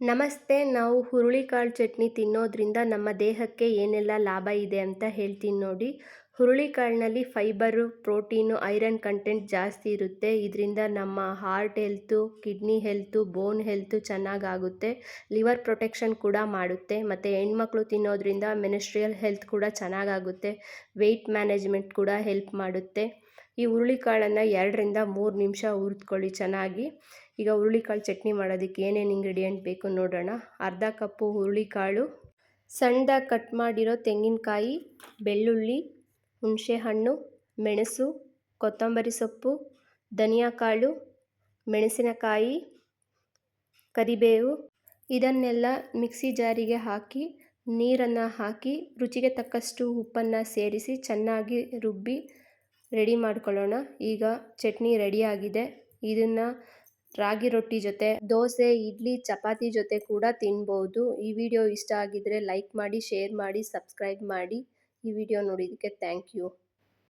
ನಮಸ್ತೆ ನಾವು ಹುರುಳಿಕಾಳು ಚಟ್ನಿ ತಿನ್ನೋದ್ರಿಂದ ನಮ್ಮ ದೇಹಕ್ಕೆ ಏನೆಲ್ಲ ಲಾಭ ಇದೆ ಅಂತ ಹೇಳ್ತೀನಿ ನೋಡಿ. ಹುರುಳಿಕಾಳಿನಲ್ಲಿ ಫೈಬರು, ಪ್ರೋಟೀನು, ಐರನ್ ಕಂಟೆಂಟ್ ಜಾಸ್ತಿ ಇರುತ್ತೆ. ಇದರಿಂದ ನಮ್ಮ heart health, kidney health, bone health ಚೆನ್ನಾಗಾಗುತ್ತೆ. ಲಿವರ್ ಪ್ರೊಟೆಕ್ಷನ್ ಕೂಡ ಮಾಡುತ್ತೆ. ಮತ್ತು ಹೆಣ್ಮಕ್ಳು ತಿನ್ನೋದ್ರಿಂದ ಮೆನಿಸ್ಟ್ರಿಯಲ್ ಹೆಲ್ತ್ ಕೂಡ ಚೆನ್ನಾಗಾಗುತ್ತೆ. ವೆಯ್ಟ್ ಮ್ಯಾನೇಜ್ಮೆಂಟ್ ಕೂಡ ಹೆಲ್ಪ್ ಮಾಡುತ್ತೆ. ಈ ಹುರುಳಿಕಾಳನ್ನು ಎರಡರಿಂದ ಮೂರು ನಿಮಿಷ ಹುರಿದ್ಕೊಳ್ಳಿ ಚೆನ್ನಾಗಿ. ಈಗ ಹುರುಳಿಕಾಳು ಚಟ್ನಿ ಮಾಡೋದಕ್ಕೆ ಏನೇನು ಇಂಗ್ರೀಡಿಯೆಂಟ್ ಬೇಕು ನೋಡೋಣ. ಅರ್ಧ ಕಪ್ಪು ಹುರುಳಿಕಾಳು, ಸಣ್ಣದಾಗಿ ಕಟ್ ಮಾಡಿರೋ ತೆಂಗಿನಕಾಯಿ, ಬೆಳ್ಳುಳ್ಳಿ ಹುಣಸೆಹಣ್ಣು, ಮೆಣಸು, ಕೊತ್ತಂಬರಿ ಸೊಪ್ಪು ಧನಿಯಾ ಕಾಳು ಮೆಣಸಿನಕಾಯಿ, ಕರಿಬೇವು. ಇದನ್ನೆಲ್ಲ ಮಿಕ್ಸಿ ಜಾರಿಗೆ ಹಾಕಿ, ನೀರನ್ನು ಹಾಕಿ, ರುಚಿಗೆ ತಕ್ಕಷ್ಟು ಉಪ್ಪನ್ನು ಸೇರಿಸಿ ಚೆನ್ನಾಗಿ ರುಬ್ಬಿ ರೆಡಿ ಮಾಡ್ಕೊಳ್ಳೋಣ. ಈಗ ಚಟ್ನಿ ರೆಡಿಯಾಗಿದೆ ಇದನ್ನು ರಾಗಿ ರೊಟ್ಟಿ ಜೊತೆ, ದೋಸೆ, ಇಡ್ಲಿ, ಚಪಾತಿ ಜೊತೆ ಕೂಡ ತಿನ್ಬೋದು. ಈ ವಿಡಿಯೋ ಇಷ್ಟ ಆಗಿದ್ದರೆ ಲೈಕ್ ಮಾಡಿ, ಶೇರ್ ಮಾಡಿ, ಸಬ್ಸ್ಕ್ರೈಬ್ ಮಾಡಿ. ಈ ವಿಡಿಯೋ ನೋಡಿದ್ದಕ್ಕೆ ಥ್ಯಾಂಕ್ ಯು